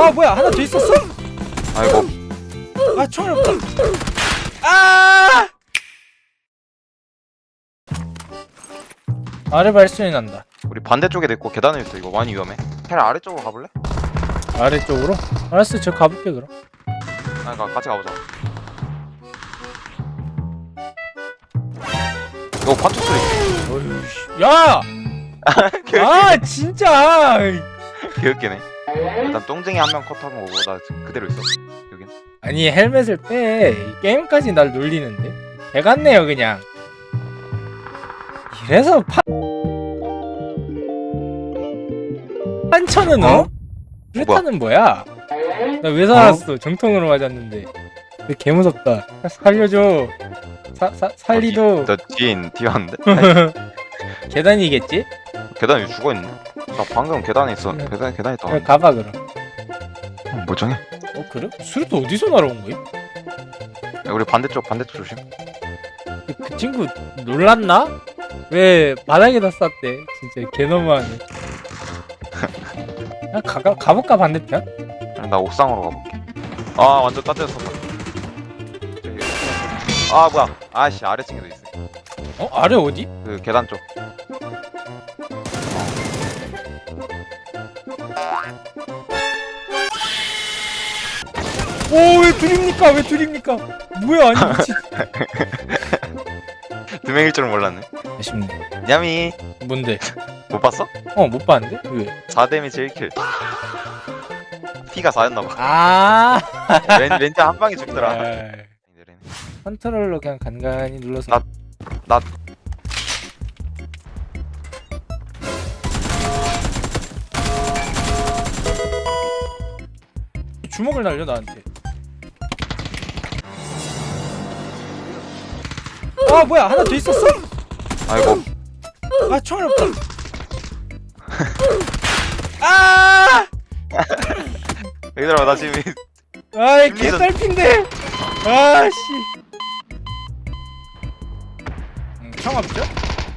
아 뭐야 하나 더 있었어? 아이고 아 총알 없다. 아! 아래 발소리 난다. 우리 반대쪽에도 있고 계단에 있어 이거 많이 위험해 텔 아래쪽으로 가볼래? 아래쪽으로? 알았어 저 가볼게 그럼. 아니 가 같이 가보자 이거 파투 소리 어휴 씨. 야! 아 진짜! 개웃기네 일단 똥쟁이 한 명 컷하는 거고 나 지금 그대로 있어 여긴 아니 헬멧을 빼. 이 게임까지 날 놀리는데. 개 같네요 그냥. 이래서 파... 판천은 어? 프레타는 뭐야? 나 왜 살았어? 정통으로 맞았는데. 근데 개 무섭다. 살려줘. 사, 사, 살리도 나 뒤에 있는 뒤에 왔는데? 계단이겠지? 계단에 죽어있네 나 방금 계단에 있어 그래. 계단에 계단에 있다 그래, 가봐 그럼. 멀쩡해 어 그래? 수류도 어디서 날아온 거야? 야, 우리 반대쪽 반대쪽 조심 그 친구 놀랐나? 왜 바닥에다 쌌대? 진짜 개 너무하네. 그냥 가, 가, 가볼까 반대편? 나 옥상으로 가볼게 아 완전 따뜻했어. 아 뭐야 아씨 아래층에도 있어 어 아래 어디? 그 계단 쪽 오왜 둘입니까? 왜 둘입니까? 뭐야 아니 미친. 두 명일 줄은 몰랐네 아쉽네. 냠이 뭔데? 못 봤어? 어 못 봤는데? 왜? 4데미지 1킬 피가 4였나봐 아. 왠, 왠지 한 방에 죽더라 에이. 컨트롤러 그냥 간간히 눌러서. 나- 주먹을 날려 나한테. 아 뭐야 하나 더 있었어? 아이고 아 총알 없다. 아! 얘들아 나 지금 아이 개딸핀데. 아씨. 음, 총 없죠?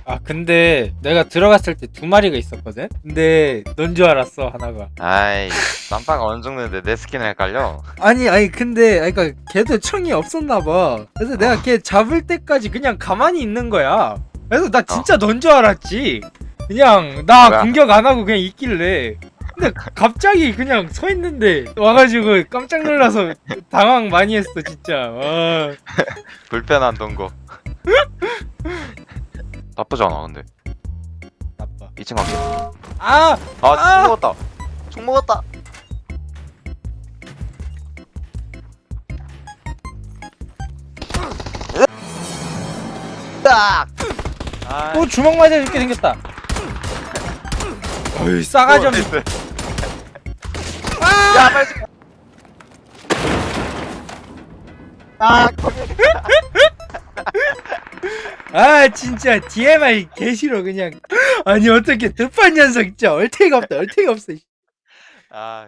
아 근데 내가 들어갔을 때 두 마리가 있었거든. 근데 넌 줄 알았어 하나가. 아이 쌈파가 어느 정도인데 내 스킨을 헷갈려 아니 아니 근데 아니, 그러니까 걔도 총이 없었나 봐. 그래서 내가 걔 잡을 때까지 그냥 가만히 있는 거야. 그래서 나 진짜 넌 줄 알았지. 그냥 나 뭐야? 공격 안 하고 그냥 있길래. 근데 갑자기 그냥 서 있는데 와가지고 깜짝 놀라서 당황 많이 했어 진짜. 와. 불편한 동거 나쁘지 않아 근데 나빠. 2층 갈게 아 아총 아! 먹었다 총 먹었다 으악! 아, 또 주먹 맞아 이렇게 생겼다. 어이 싸가지 없는. 나이스. 아! 야 빨리 좀- 아 아 진짜 DMI 개 싫어 그냥. 아니 어떻게 득판 녀석 진짜 얼탱이 없다 얼탱이 없어. 아 아.